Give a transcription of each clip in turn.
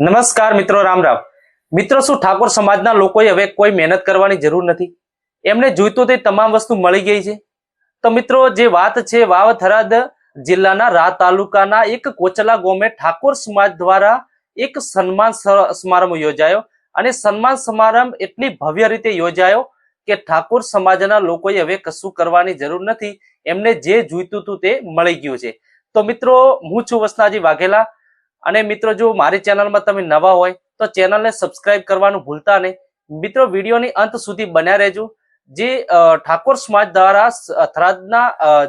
નમસ્કાર મિત્રો, રામ રામ. મિત્રો, શું ઠાકોર સમાજના લોકોએ હવે કોઈ મહેનત કરવાની જરૂર નથી? એમને જોઈતું તે તમામ વસ્તુ મળી ગઈ છે. તો મિત્રો, જે વાત છે વાવ થરાદ જિલ્લાના રા તાલુકાના એક કોચલા ગામે ઠાકોર સમાજ દ્વારા એક સન્માન સમારંભ યોજાયો અને સન્માન સમારંભ એટલી ભવ્ય રીતે યોજાયો કે ઠાકોર સમાજના લોકોએ હવે કશું કરવાની જરૂર નથી. એમને જે જોઈતું હતું તે મળી ગયું છે. તો મિત્રો, હું છું વસનાજી વાઘેલા. અને મિત્રો, જો મારી ચેનલમાં તમે નવા હોય, તો ચેનલને સબસ્ક્રાઇબ કરવાનું ભૂલતા નહીં. મિત્રો, વિડીયોની અંત સુધી બન્યા રહેજો. જે ઠાકોર સમાજ દ્વારા થરાદના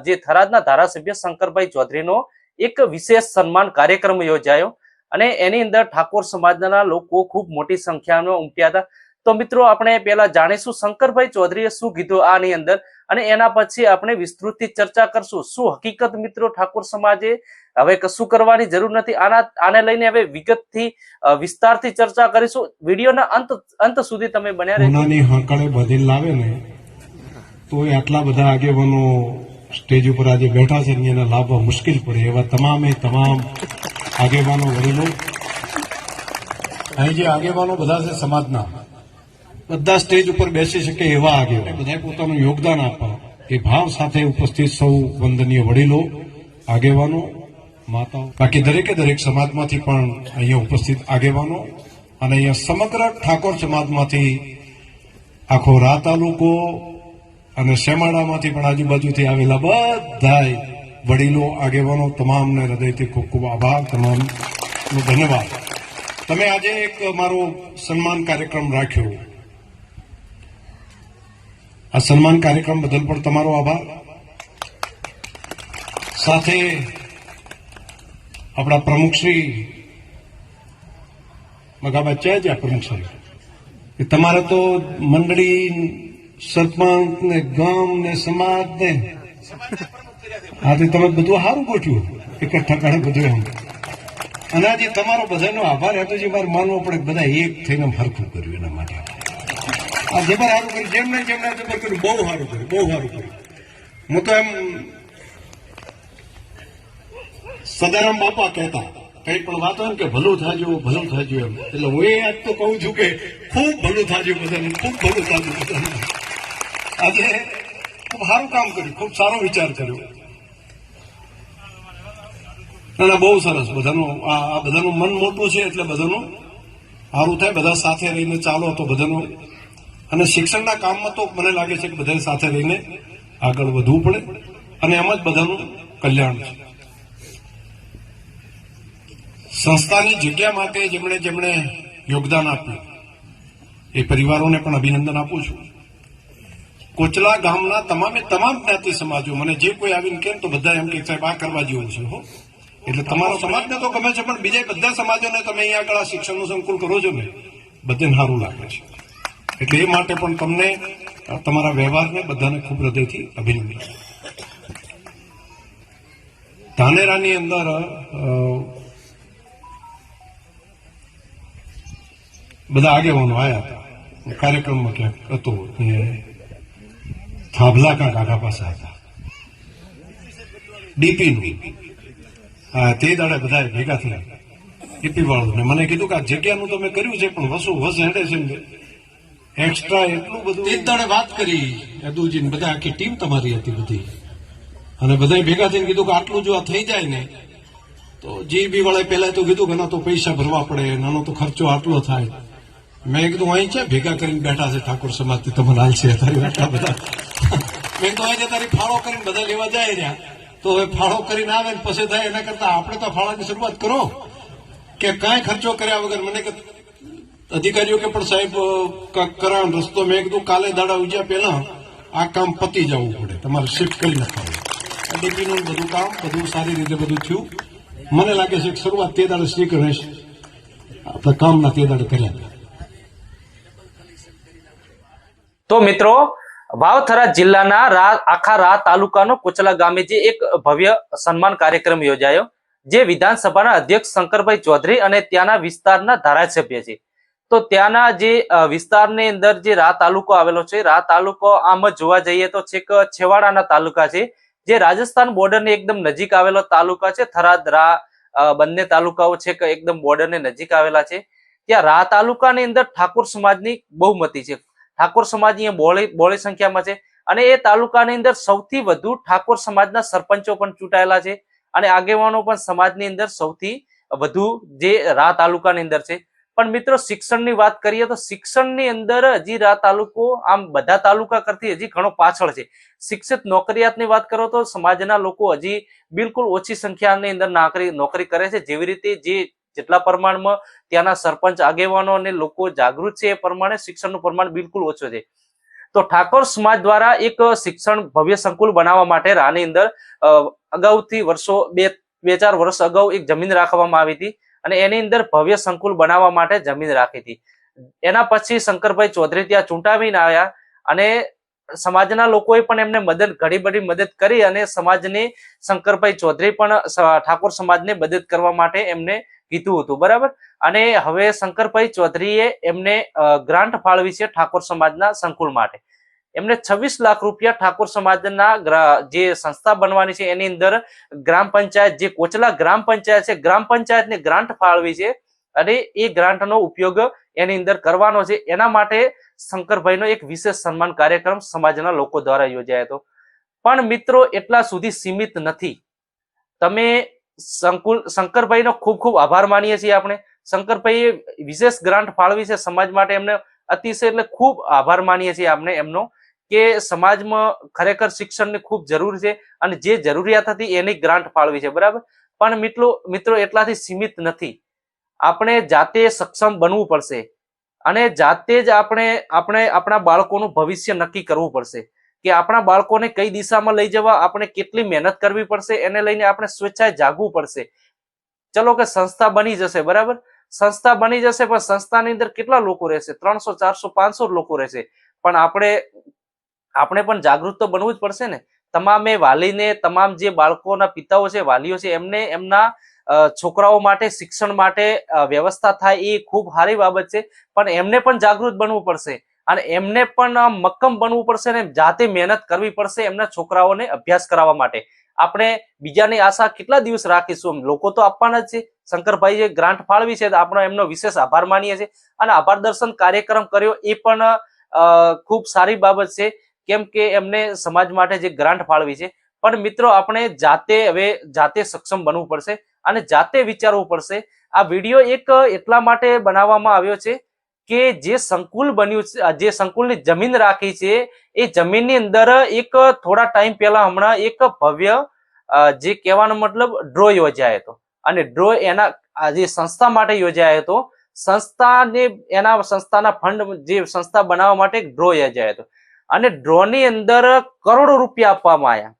જે થરાદના ધારાસભ્ય શંકરભાઈ ચૌધરીનો એક વિશેષ સન્માન કાર્યક્રમ યોજાયો. અને એની અંદર ઠાકોર સમાજના લોકો ખૂબ મોટી સંખ્યામાં ઉમટ્યા હતા. તો મિત્રો, આપણે પહેલા જાણીશું શંકરભાઈ ચૌધરીએ શું કીધું આની અંદર. અને એના પછી આપણે વિસ્તૃતથી ચર્ચા કરશું, શું હકીકત મિત્રો ઠાકોર સમાજે હવે કશું કરવાની જરૂર નથી? આના, આને લઈને હવે વિગતથી વિસ્તારથી ચર્ચા કરીશું. વિડીયોના અંત અંત સુધી તમે બન્યા કોનાની હાંકળે લાવે ને તો એ આટલા બધા આગેવાનો સ્ટેજ ઉપર આજે બેઠા છે એને લાવવા મુશ્કેલ પડે. એવા તમામે તમામ આગેવાનો વડીલો, અહીં જે આગેવાનો બધા છે સમાજના બધા સ્ટેજ ઉપર બેસી શકે એવા આગેવાનો. બધા પોતાનું યોગદાન આપવા એ ભાવ સાથે ઉપસ્થિત સૌ વંદનીય વડીલો, આગેવાનો, માતાઓ. બાકી દરેકે દરેક સમાજમાંથી પણ અહીંયા ઉપસ્થિત આગેવાનો અને અહીંયા સમગ્ર ઠાકોર સમાજમાંથી આખો રા તાલુકો અને શેમાડામાંથી પણ આજુબાજુથી આવેલા બધા વડીલો, આગેવાનો, તમામને હૃદયથી ખૂબ ખૂબ આભાર, તમામનો ધન્યવાદ. તમે આજે એક મારો સન્માન કાર્યક્રમ રાખ્યો. આ સન્માન કાર્યક્રમ બદલ પણ તમારો આભાર. સાથે આપણા પ્રમુખ શ્રી મગાબા છે જ આ પ્રમુખ શ્રી. કે તમારે તો મંડળી સરપંચ ને ગામ ને સમાજ ને આથી તમે બધું સારું ગોઠવ્યું એક કારણે બધું એમ. અને આજે તમારો બધાનો આભાર હતો જે મારે માનવો પડે બધા એક થઈને હરખું કર્યું એના માટે. આ જબર સારું કર્યું જેમને જેમને જબર કર્યું, બહુ સારું કર્યું, બહુ સારું કર્યું. હું તો એમ સદારામ બાપા કહેતા, કઈ પણ વાત હોય ને કે ભલું થાજો ભલું થાજો એમ. એટલે હું એ આજ તો કહું છું કે ખૂબ ભલું થાજો બધાને, ખૂબ ભલું થાજો બધાને. આજે ખૂબ સારું કામ કર્યું, ખૂબ સારો વિચાર કર્યો. ના ના બહુ સરસ, બધાનું આ બધાનું મન મોટું છે એટલે બધાનું સારું થાય, બધા સાથે રહીને ચાલો તો બધાનું અને શિક્ષણના કામમાં તો મને લાગે છે કે બધા સાથે રહીને આગળ વધવું પડે. અને એમ જ બધાનું કલ્યાણ છે. સંસ્થાની જગ્યા માટે જેમણે જેમણે યોગદાન આપ્યું, એ પરિવારોને પણ અભિનંદન આપું છું. કોચલા ગામના તમામે તમામ જ્ઞાતિ સમાજો, મને જે કોઈ આવીને કેમ તો બધા એમ કે સાહેબ, આ કરવા જેવું છે, હો. એટલે તમારો સમાજને તો ગમે છે, પણ બીજા બધા સમાજોને તમે અહીંયા આગળ આ શિક્ષણનું સંકુલ કરો છો ને, બધાને સારું લાગે છે. એટલે એ માટે પણ તમને તમારા વ્યવહારને બધાને ખૂબ હૃદયથી અભિનંદન. ધાનેરાની અંદર બધા આગેવાનો આવ્યા હતા. કાર્યક્રમમાં ક્યાંક હતો થાંભલા કાંક આખા પાસે હતા. ડીપીનું. હા તે દાડે બધા ભેગા થયા. ડીપી વાળું ને મને કીધું કે આ જગ્યાનું તમે કર્યું છે, પણ વસુ વસ હેડે છે એક્સ્ટ્રા એટલું બધું તે વાત કરી. યદુજી બધા આખી ટીમ તમારી હતી બધી. અને બધા ભેગા થઈને કીધું કે આટલું જો આ થઈ જાય ને, તો જીબી વાળાએ પહેલા તો કીધું કે ના તો પૈસા ભરવા પડે, નાનો તો ખર્ચો આટલો થાય. મેં કીધું, અહીં છે, ભેગા કરીને બેઠા છે ઠાકોર સમાજથી, તમને હાલ છે તારી આટલા બધા. મેં તો અહીં તારી ફાળો કરીને બધા લેવા જાય રહ્યા. તો હવે ફાળો કરીને આવે ને પછી થાય, એના કરતા આપણે તો ફાળાની શરૂઆત કરો. કે કાંઈ ખર્ચો કર્યા વગર મને કે અધિકારીઓ કે પણ સાહેબ કરણ રસ્તો મેં કીધું, કાલે દાડા ઉજ્યા પહેલા આ કામ પતી જવું પડે. તમારે શિફ્ટ કરી નાખવાનું. ડીપીનું બધું કામ, બધું સારી રીતે બધું થયું. મને લાગે છે કે શરૂઆત તે દાડે શ્રી ગણેશ આપણે કામના તે દાડે કર્યા તો મિત્રો, વાવથરા જિલ્લાના આખા રા તાલુકાનો કોચલા ગામે જે એક ભવ્ય સન્માન કાર્યક્રમ યોજાયો, જે વિધાનસભાના અધ્યક્ષ શંકરભાઈ ચૌધરી અને ત્યાંના વિસ્તારના ધારાસભ્ય છે. તો ત્યાંના જે વિસ્તારની અંદર જે રા તાલુકો આવેલો છે, રા તાલુકો આમ જોવા જઈએ તો છેક છેવાડાના તાલુકા છે, જે રાજસ્થાન બોર્ડરની એકદમ નજીક આવેલો તાલુકા છે, થરાદ રા બંને તાલુકાઓ છે કે એકદમ બોર્ડરને નજીક આવેલા છે. ત્યાં રા તાલુકાની અંદર ઠાકોર સમાજની બહુમતી છે. ઠાકોર સમાજ અહીંયા બોળી બોળી સંખ્યામાં છે અને એ તાલુકાની અંદર સૌથી વધુ ઠાકોર સમાજના સરપંચો પણ ચૂંટાયેલા છે અને આગેવાનો પણ સમાજની અંદર સૌથી વધુ જે રા તાલુકાની અંદર છે. પણ મિત્રો શિક્ષણની વાત કરીએ તો શિક્ષણની અંદર હજી રા તાલુકો, આમ બધા તાલુકા કરતી હજી ઘણો પાછળ છે. શિક્ષિત નોકરિયાતની વાત કરો તો સમાજના લોકો હજી બિલકુલ ઓછી સંખ્યાની અંદર નોકરી નોકરી કરે છે. જેવી રીતે જે જેટલા પ્રમાણમાં ત્યાંના સરપંચ, આગેવાનો અને લોકો જાગૃત છે એ પ્રમાણે શિક્ષણનું પ્રમાણ બિલકુલ ઓછું છે. તો ઠાકોર સમાજ દ્વારા એક શિક્ષણ ભવ્ય સંકુલ બનાવવા માટે રાની અંદર અગાઉથી વર્ષો બે બે ચાર વર્ષ અગાઉ એક જમીન રાખવામાં આવી હતી. અને એની અંદર ભવ્ય સંકુલ બનાવવા માટે જમીન રાખી હતી. એના પછી શંકરભાઈ ચૌધરી ત્યાં ચૂંટાવીને આવ્યા અને સમાજના લોકોએ પણ એમને મદદ, ઘણી બધી મદદ કરી અને સમાજની શંકરભાઈ ચૌધરી પણ ઠાકોર સમાજને મદદ કરવા માટે એમને કીધું હતું. બરાબર? અને હવે શંકરભાઈ ચૌધરીએ એમને ગ્રાન્ટ ફાળવી છે ઠાકોર સમાજના સંકુલ માટે. એમને છવ્વીસ લાખ રૂપિયા ઠાકોર સમાજના જે સંસ્થા બનવાની છે, એની અંદર ગ્રામ પંચાયત, જે કોચલા ગ્રામ પંચાયત છે, ગ્રામ પંચાયતને ગ્રાન્ટ ફાળવી છે અને એ ગ્રાન્ટનો ઉપયોગ એની અંદર કરવાનો છે. એના માટે શંકરભાઈનો એક વિશેષ સન્માન કાર્યક્રમ સમાજના લોકો દ્વારા યોજાયો હતો. પણ મિત્રો, એટલા સુધી સીમિત નથી. તમે સંકુલ શંકરભાઈનો ખૂબ ખૂબ આભાર માનીએ છીએ આપણે. શંકરભાઈએ વિશેષ ગ્રાન્ટ ફાળવી છે, સમાજ માટે એમને અતિશય એટલે ખૂબ આભાર માનીએ છીએ આપણે એમનો. કે સમાજમાં ખરેખર શિક્ષણની ખૂબ જરૂર છે અને જે જરૂરિયાત હતી એની ગ્રાન્ટ ફાળવી છે, બરાબર? પણ મિત્રો મિત્રો એટલાથી સીમિત નથી. આપણે જાતે સક્ષમ બનવું પડશે અને જાતે જ આપણે આપણે આપણા બાળકોનું ભવિષ્ય નક્કી કરવું પડશે કે આપણા બાળકોને કઈ દિશામાં લઈ જવા આપણે કેટલી મહેનત કરવી પડશે એને લઈને આપણે સ્વેચ્છાએ જાગવું પડશે. ચલો કે સંસ્થા બની જશે, બરાબર? સંસ્થા બની જશે પણ સંસ્થાની અંદર કેટલા લોકો રહેશે? ત્રણસો, ચારસો, પાંચસો લોકો રહેશે. પણ આપણે આપણે પણ જાગૃત તો બનવું જ પડશે ને. તમામે વાલીને, તમામ જે બાળકોના પિતાઓ છે, વાલીઓ છે, એમને એમના છોકરાઓ માટે, શિક્ષણ માટે વ્યવસ્થા થાય એ ખૂબ સારી બાબત છે. પણ એમને પણ જાગૃત બનવું પડશે. અને એમને પણ મક્કમ બનવું પડશે ને, જાતે મહેનત કરવી પડશે એમના છોકરાઓને અભ્યાસ કરાવવા માટે. આપણે બીજાની આશા કેટલા દિવસ રાખીશું લોકો તો આપવાના જ છે. શંકરભાઈ જે ગ્રાન્ટ ફાળવી છે આપણે એમનો વિશેષ આભાર માનીએ છીએ. અને આભાર દર્શન કાર્યક્રમ કર્યો એ પણ ખૂબ સારી બાબત છે. કેમ કે એમને સમાજ માટે જે ગ્રાન્ટ ફાળવી છે. પણ મિત્રો, આપણે જાતે હવે જાતે સક્ષમ બનવું પડશે અને જાતે વિચારવું પડશે. આ વીડિયો એક એટલા માટે બનાવવામાં આવ્યો છે કે જે સંકુલ બન્યું છે જે સંકુલની જમીન રાખી છે, એ જમીનની અંદર એક થોડા ટાઈમ પહેલા હમણાં એક ભવ્ય જે કહેવાનો મતલબ ડ્રો યોજાયો હતો. અને ડ્રો એના જે સંસ્થા માટે યોજાયો હતો, સંસ્થાને, એના સંસ્થાના ફંડ જે સંસ્થા બનાવવા માટે ડ્રો યોજાયો હતો. અને ડ્રોની અંદર કરોડો રૂપિયા આપવામાં આવ્યા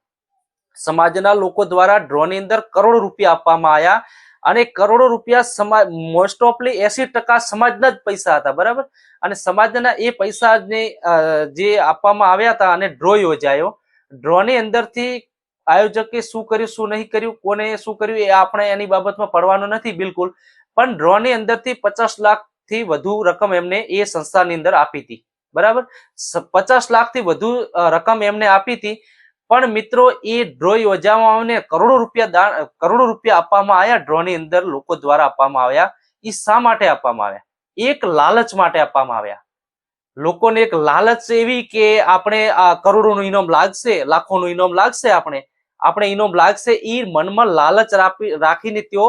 સમાજના લોકો દ્વારા ડ્રોની અંદર કરોડો રૂપિયા આપવામાં આવ્યા અને કરોડો રૂપિયા સમાજ મોસ્ટ ઓફલી એસી ટકા સમાજના જ પૈસા હતા, બરાબર? અને સમાજના એ પૈસાને જે આપવામાં આવ્યા હતા અને ડ્રો યોજાયો. ડ્રોની અંદરથી આયોજકે શું કર્યું, શું નહીં કર્યું, કોને શું કર્યું એ આપણે એની બાબતમાં પડવાનું નથી બિલકુલ. પણ ડ્રોની અંદરથી પચાસ લાખથી વધુ રકમ એમને એ સંસ્થાની અંદર આપી હતી. બરાબર? પચાસ લાખથી વધુ રકમ એમને આપી હતી. પણ મિત્રો, એ ડ્રો યોજવામાં કરોડો રૂપિયા દાન કરોડો રૂપિયા આપવામાં આવ્યા. ડ્રોની અંદર લોકો દ્વારા આપવામાં આવ્યા. એ શા માટે આપવામાં આવ્યા? એક લાલચ માટે આપવામાં આવ્યા. લોકોને એક લાલચ એવી કે આપણે આ કરોડોનું ઇનામ લાગશે, લાખોનું ઇનામ લાગશે આપણે. આપણે ઇનામ લાગશે એ મનમાં લાલચ રાખી, રાખીને તેઓ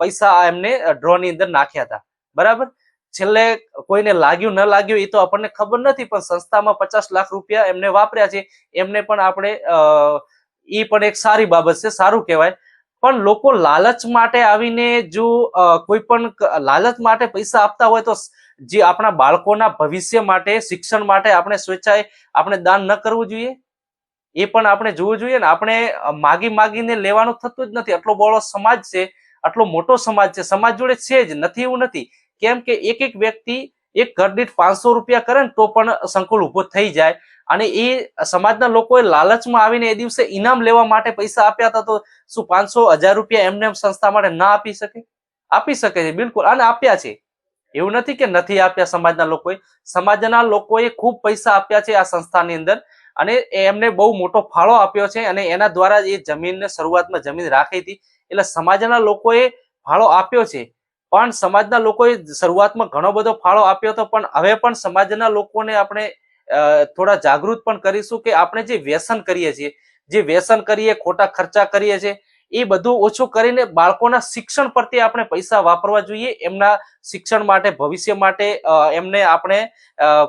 પૈસા એમને ડ્રોની અંદર નાખ્યા હતા. બરાબર? છેલ્લે કોઈને લાગ્યું ન લાગ્યું એ તો આપણને ખબર નથી, પણ સંસ્થામાં પચાસ લાખ રૂપિયા એમને વાપર્યા છે. એમને પણ આપણે એ પણ એક સારી બાબત છે, સારું કહેવાય. પણ લોકો લાલચ માટે આવીને જો કોઈ પણ લાલચ માટે પૈસા આપતા હોય તો જે આપણા બાળકોના ભવિષ્ય માટે, શિક્ષણ માટે આપણે સ્વેચ્છાએ આપણે દાન ન કરવું જોઈએ. એ પણ આપણે જોવું જોઈએ ને. આપણે માગી માગીને લેવાનું થતું જ નથી. આટલો બહોળો સમાજ છે, આટલો મોટો સમાજ છે. સમાજ જોડે છે જ, નથી એવું નથી. કેમ કે એક એક વ્યક્તિ એક ઘર દીઠ પાંચસો રૂપિયા કરે ને તો પણ સંકુલ ઊભો થઈ જાય. અને એ સમાજના લોકોએ લાલચમાં આવીને એ દિવસે ઇનામ લેવા માટે પૈસા આપ્યા હતા તો શું પાંચસો હજાર રૂપિયા એમને એમ સંસ્થા માટે ના આપી શકે? આપી શકે છે, બિલકુલ. અને આપ્યા છે. એવું નથી કે નથી આપ્યા સમાજના લોકોએ. સમાજના લોકોએ ખૂબ પૈસા આપ્યા છે આ સંસ્થાની અંદર અને એમને બહુ મોટો ફાળો આપ્યો છે અને એના દ્વારા એ જમીનને શરૂઆતમાં જમીન રાખી હતી. એટલે સમાજના લોકોએ ફાળો આપ્યો છે. પણ સમાજના લોકોએ શરૂઆતમાં ઘણો બધો ફાળો આપ્યો હતો, પણ હવે પણ સમાજના લોકોને આપણે થોડા જાગૃત પણ કરીશું કે આપણે જે વ્યસન કરીએ છીએ, જે વ્યસન કરીએ, ખોટા ખર્ચા કરીએ છીએ, એ બધું ઓછું કરીને બાળકોના શિક્ષણ પ્રત્યે આપણે પૈસા વાપરવા જોઈએ, એમના શિક્ષણ માટે, ભવિષ્ય માટે એમને આપણે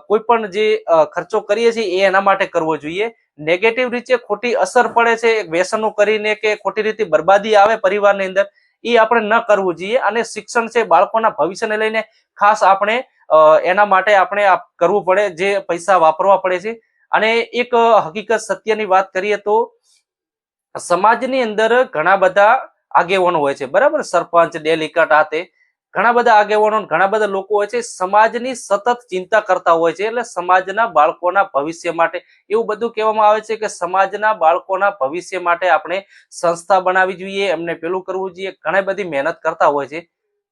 કોઈ પણ જે ખર્ચો કરીએ છીએ, એ એના માટે કરવો જોઈએ. નેગેટિવ રીતે ખોટી અસર પડે છે, વ્યસનો કરીને કે ખોટી રીતે બરબાદી આવે પરિવારની અંદર એ આપણે ન કરવું જોઈએ અને શિક્ષણ છે બાળકોના ભવિષ્યને લઈને ખાસ આપણે એના માટે આપણે કરવું પડે જે પૈસા વાપરવા પડે છે. અને એક હકીકત સત્યની વાત કરીએ તો સમાજની અંદર ઘણા બધા આગેવાનો હોય છે. બરાબર? સરપંચ ડેલિકટ આ તે. ઘણા બધા આગેવાનો ઘણા બધા લોકો હોય છે, સમાજની સતત ચિંતા કરતા હોય છે, એટલે સમાજના બાળકોના ભવિષ્ય માટે. એવું બધું કહેવામાં આવે છે કે સમાજના બાળકોના ભવિષ્ય માટે આપણે સંસ્થા બનાવવી જોઈએ, એમને પેલું કરવું જોઈએ, ઘણી બધી મહેનત કરતા હોય છે.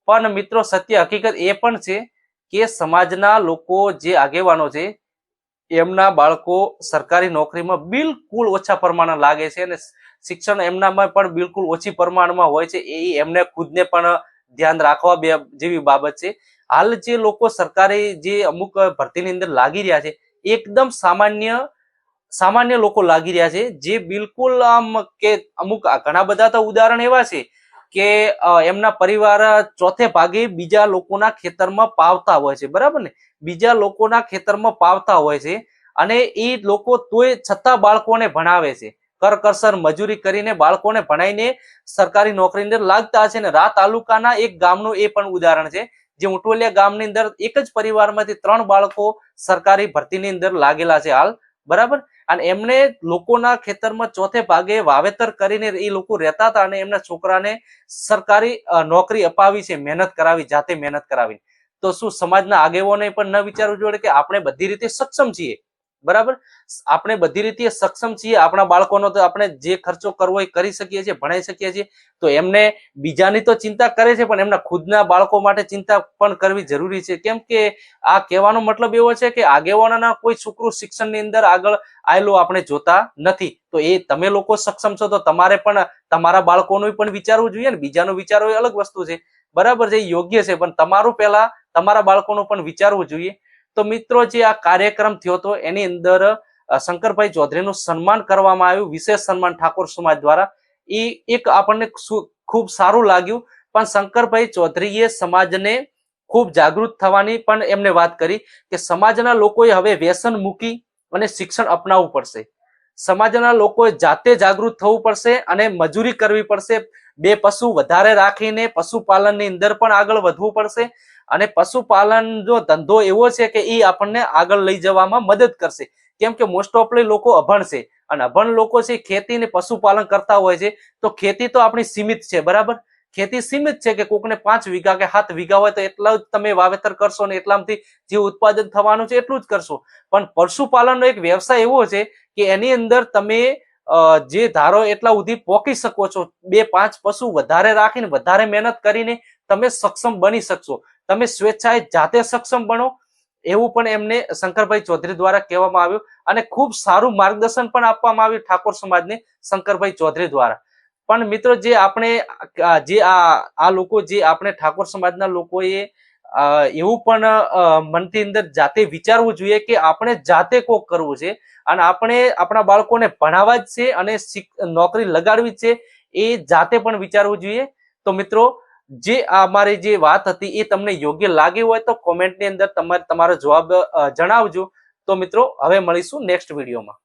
પણ મિત્રો, સત્ય હકીકત એ પણ છે કે સમાજના લોકો જે આગેવાનો છે, એમના બાળકો સરકારી નોકરીમાં બિલકુલ ઓછા પ્રમાણે લાગે છે અને શિક્ષણ એમનામાં પણ બિલકુલ ઓછી પ્રમાણમાં હોય છે. એ એમને ખુદને પણ ધ્યાન રાખવા બે જેવી બાબત છે. હાલ જે લોકો સરકારે જે અમુક ભરતીની અંદર લાગી રહ્યા છે, એકદમ સામાન્ય સામાન્ય લોકો લાગી રહ્યા છે, જે બિલકુલ આમ કે અમુક ઘણા બધા તો ઉદાહરણ એવા છે કે એમના પરિવાર ચોથે ભાગે બીજા લોકોના ખેતરમાં પાવતા હોય છે, બરાબર ને? બીજા લોકોના ખેતરમાં પાવતા હોય છે અને એ લોકો તોય છતાં બાળકોને ભણાવે છે. કરકસર મજૂરી કરીને બાળકોને ભણાઈને સરકારી નોકરીની અંદર લાગતા છે ને રા તાલુકાના એક ગામનું એ પણ ઉદાહરણ છે, જે ઉંટોલિયા ગામની અંદર એક જ પરિવારમાંથી ત્રણ બાળકો સરકારી ભરતીની અંદર લાગેલા છે હાલ, બરાબર? અને એમને લોકોના ખેતરમાં ચોથે ભાગે વાવેતર કરીને એ લોકો રહેતા હતા અને એમના છોકરાને સરકારી નોકરી અપાવી છે, મહેનત કરાવી, જાતે મહેનત કરાવી તો શું સમાજના આગેવાનોએ પણ ન વિચારવું જોઈએ કે આપણે બધી રીતે સક્ષમ છીએ? બરાબર? આપણે બધી રીતે સક્ષમ છીએ, આપણા બાળકોનો તો આપણે જે ખર્ચો કરવો એ કરી શકીએ છીએ, ભણાઈ શકીએ છીએ. તો એમને બીજાની તો ચિંતા કરે છે, પણ એમના ખુદના બાળકો માટે ચિંતા પણ કરવી જરૂરી છે. કેમ કે આ કહેવાનો મતલબ એવો છે કે આગેવાનોના કોઈ છોકરું શિક્ષણની અંદર આગળ આવેલું આપણે જોતા નથી. તો એ તમે લોકો સક્ષમ છો, તો તમારે પણ તમારા બાળકોનું પણ વિચારવું જોઈએ ને, બીજાનું વિચારવું એ અલગ વસ્તુ છે. બરાબર છે યોગ્ય છે, પણ તમારું પહેલા તમારા બાળકોનું પણ વિચારવું જોઈએ. તો મિત્રો જે આ કાર્યક્રમ થયો હતો, એની અંદર શંકરભાઈ ચૌધરીનું સન્માન કરવામાં આવ્યું, વિશેષ સન્માન ઠાકોર સમાજ દ્વારા. એ એક આપણને ખૂબ સારું લાગ્યું, પણ શંકરભાઈ ચૌધરીએ સમાજને ખૂબ જાગૃત થવાની પણ એમને વાત કરી કે સમાજના લોકોએ હવે વ્યસન મૂકી અને શિક્ષણ અપનાવવું પડશે. સમાજના લોકોએ જાતે જાગૃત થવું પડશે અને મજૂરી કરવી પડશે. બે પશુ વધારે રાખીને પશુપાલનની અંદર પણ આગળ વધવું પડશે. અને પશુપાલન જો ધંધો એવો છે કે એ આપણને આગળ લઈ જવામાં મદદ કરશે. કેમ કે મોસ્ટ ઓફલી લોકો અભણ છે. અને અભણ લોકો છે ખેતી ને પશુપાલન કરતા હોય છે. તો ખેતી તો આપણી સીમિત છે, બરાબર? ખેતી સીમિત છે કે કોકને પાંચ વીઘા કે સાત વીઘા હોય તો એટલા જ તમે વાવેતર કરશો ને એટલામાંથી જે ઉત્પાદન થવાનું છે એટલું જ કરશો. પણ પશુપાલનનો એક વ્યવસાય એવો છે કે એની અંદર તમે જે ધારો એટલા સુધી પોકી શકો છો, બે પાંચ પશુ વધારે રાખીને, વધારે મહેનત કરીને તમે સક્ષમ બની શકશો. તમે સ્વેચ્છાએ જાતે સક્ષમ બનો, એવું પણ એમને શંકરભાઈ ચૌધરી દ્વારા કહેવામાં આવ્યું અને ખૂબ સારું માર્ગદર્શન પણ આપવામાં આવ્યું ઠાકોર સમાજને શંકરભાઈ ચૌધરી દ્વારા. પણ મિત્રો, જે આપણે જે આ લોકો, જે આપણે ઠાકોર સમાજના લોકોએ એવું પણ મનથી અંદર જાતે વિચારવું જોઈએ કે આપણે જાતે કોક કરવું છે અને આપણે આપણા બાળકોને ભણાવવા જ છે અને નોકરી લગાડવી છે એ જાતે પણ વિચારવું જોઈએ. તો મિત્રો જે અમારી જે વાત હતી એ તમને યોગ્ય લાગી હોય તો કોમેન્ટની અંદર તમારે, તમારો જવાબ જણાવજો. તો મિત્રો, હવે મળીશું નેક્સ્ટ વિડીયોમાં